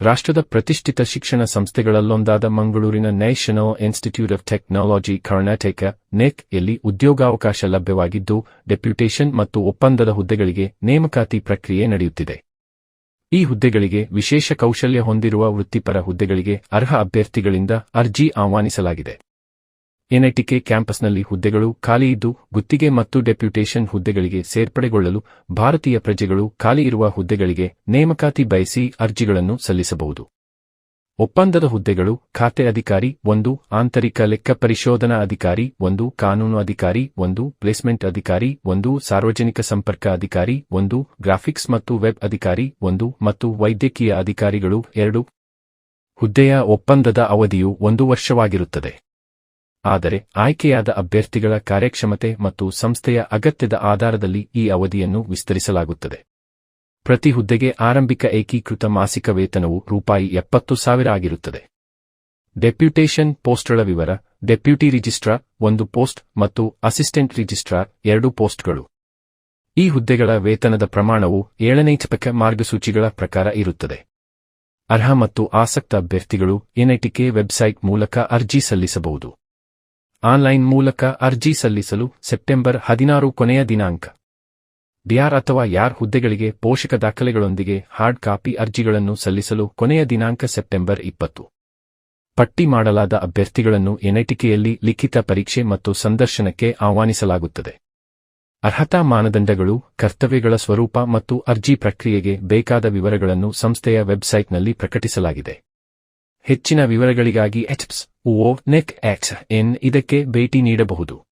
ರಾಷ್ಟ್ರದ ಪ್ರತಿಷ್ಠಿತ ಶಿಕ್ಷಣ ಸಂಸ್ಥೆಗಳಲ್ಲೊಂದಾದ ಮಂಗಳೂರಿನ national institute of technology, Karnataka neck ಯಲ್ಲಿ ಉದ್ಯೋಗಾವಕಾಶ ಲಭ್ಯವಾಗಿದ್ದು, ಡೆಪ್ಯುಟೇಷನ್ ಮತ್ತು ಒಪ್ಪಂದದ ಹುದ್ದೆಗಳಿಗೆ ನೇಮಕಾತಿ ಪ್ರಕ್ರಿಯೆ ನಡೆಯುತ್ತಿದೆ. ಈ ಹುದ್ದೆಗಳಿಗೆ ವಿಶೇಷ ಕೌಶಲ್ಯ ಹೊಂದಿರುವ ವೃತ್ತಿಪರ ಹುದ್ದೆಗಳಿಗೆ ಅರ್ಹ ಅಭ್ಯರ್ಥಿಗಳಿಂದ ಅರ್ಜಿ ಆಹ್ವಾನಿಸಲಾಗಿದೆ. ಎನ್ಐಟಿಕೆ ಕ್ಯಾಂಪಸ್ನಲ್ಲಿ ಹುದ್ದೆಗಳು ಖಾಲಿಯಿದ್ದು ಗುತ್ತಿಗೆ ಮತ್ತು ಡೆಪ್ಯುಟೇಷನ್ ಹುದ್ದೆಗಳಿಗೆ ಸೇರ್ಪಡೆಗೊಳ್ಳಲು ಭಾರತೀಯ ಪ್ರಜೆಗಳು ಖಾಲಿ ಇರುವ ಹುದ್ದೆಗಳಿಗೆ ನೇಮಕಾತಿ ಬಯಸಿ ಅರ್ಜಿಗಳನ್ನು ಸಲ್ಲಿಸಬಹುದು. ಒಪ್ಪಂದದ ಹುದ್ದೆಗಳು ಖಾತೆ ಅಧಿಕಾರಿ ಒಂದು, ಆಂತರಿಕ ಲೆಕ್ಕ ಪರಿಶೋಧನಾ ಅಧಿಕಾರಿ ಒಂದು, ಕಾನೂನು ಅಧಿಕಾರಿ ಒಂದು, ಪ್ಲೇಸ್ಮೆಂಟ್ ಅಧಿಕಾರಿ ಒಂದು, ಸಾರ್ವಜನಿಕ ಸಂಪರ್ಕ ಅಧಿಕಾರಿ ಒಂದು, ಗ್ರಾಫಿಕ್ಸ್ ಮತ್ತು ವೆಬ್ ಅಧಿಕಾರಿ ಒಂದು ಮತ್ತು ವೈದ್ಯಕೀಯ ಅಧಿಕಾರಿಗಳು ಎರಡು. ಹುದ್ದೆಯ ಒಪ್ಪಂದದ ಅವಧಿಯು ಒಂದು ವರ್ಷವಾಗಿರುತ್ತದೆ. ಆದರೆ ಆಯ್ಕೆಯಾದ ಅಭ್ಯರ್ಥಿಗಳ ಕಾರ್ಯಕ್ಷಮತೆ ಮತ್ತು ಸಂಸ್ಥೆಯ ಅಗತ್ಯದ ಆಧಾರದಲ್ಲಿ ಈ ಅವಧಿಯನ್ನು ವಿಸ್ತರಿಸಲಾಗುತ್ತದೆ. ಪ್ರತಿ ಹುದ್ದೆಗೆ ಆರಂಭಿಕ ಏಕೀಕೃತ ಮಾಸಿಕ ವೇತನವು ರೂಪಾಯಿ ಎಪ್ಪತ್ತು ಸಾವಿರ ಆಗಿರುತ್ತದೆ. ಡೆಪ್ಯುಟೇಷನ್ ಪೋಸ್ಟ್ಗಳ ವಿವರ, ಡೆಪ್ಯೂಟಿ ರಿಜಿಸ್ಟ್ರಾರ್ ಒಂದು ಪೋಸ್ಟ್ ಮತ್ತು ಅಸಿಸ್ಟೆಂಟ್ ರಿಜಿಸ್ಟ್ರಾರ್ ಎರಡು ಪೋಸ್ಟ್ಗಳು. ಈ ಹುದ್ದೆಗಳ ವೇತನದ ಪ್ರಮಾಣವು ಏಳನೇ ಚಪಕ ಮಾರ್ಗಸೂಚಿಗಳ ಪ್ರಕಾರ ಇರುತ್ತದೆ. ಅರ್ಹ ಮತ್ತು ಆಸಕ್ತ ಅಭ್ಯರ್ಥಿಗಳು ಎನ್ಐಟಿಕೆ ವೆಬ್ಸೈಟ್ ಮೂಲಕ ಅರ್ಜಿ ಸಲ್ಲಿಸಬಹುದು. ಆನ್ಲೈನ್ ಮೂಲಕ ಅರ್ಜಿ ಸಲ್ಲಿಸಲು ಸೆಪ್ಟೆಂಬರ್ ಹದಿನಾರು ಕೊನೆಯ ದಿನಾಂಕ. ಡಿಆರ್ ಅಥವಾ ಯಾರ್ ಹುದ್ದೆಗಳಿಗೆ ಪೋಷಕ ದಾಖಲೆಗಳೊಂದಿಗೆ ಹಾರ್ಡ್ ಕಾಪಿ ಅರ್ಜಿಗಳನ್ನು ಸಲ್ಲಿಸಲು ಕೊನೆಯ ದಿನಾಂಕ ಸೆಪ್ಟೆಂಬರ್ ಇಪ್ಪತ್ತು. ಪಟ್ಟಿ ಮಾಡಲಾದ ಅಭ್ಯರ್ಥಿಗಳನ್ನು ಎನ್ಐಟಿಕೆಯಲ್ಲಿ ಲಿಖಿತ ಪರೀಕ್ಷೆ ಮತ್ತು ಸಂದರ್ಶನಕ್ಕೆ ಆಹ್ವಾನಿಸಲಾಗುತ್ತದೆ. ಅರ್ಹತಾ ಮಾನದಂಡಗಳು, ಕರ್ತವ್ಯಗಳ ಸ್ವರೂಪ ಮತ್ತು ಅರ್ಜಿ ಪ್ರಕ್ರಿಯೆಗೆ ಬೇಕಾದ ವಿವರಗಳನ್ನು ಸಂಸ್ಥೆಯ ವೆಬ್ಸೈಟ್ನಲ್ಲಿ ಪ್ರಕಟಿಸಲಾಗಿದೆ. ಹೆಚ್ಚಿನ ವಿವರಗಳಿಗಾಗಿ ಎಚ್ಪ್ಸ್ ಓ ನೆಕ್ ಎಕ್ಸ್ ಎನ್ ಇದಕ್ಕೆ ಭೇಟಿ ನೀಡಬಹುದು.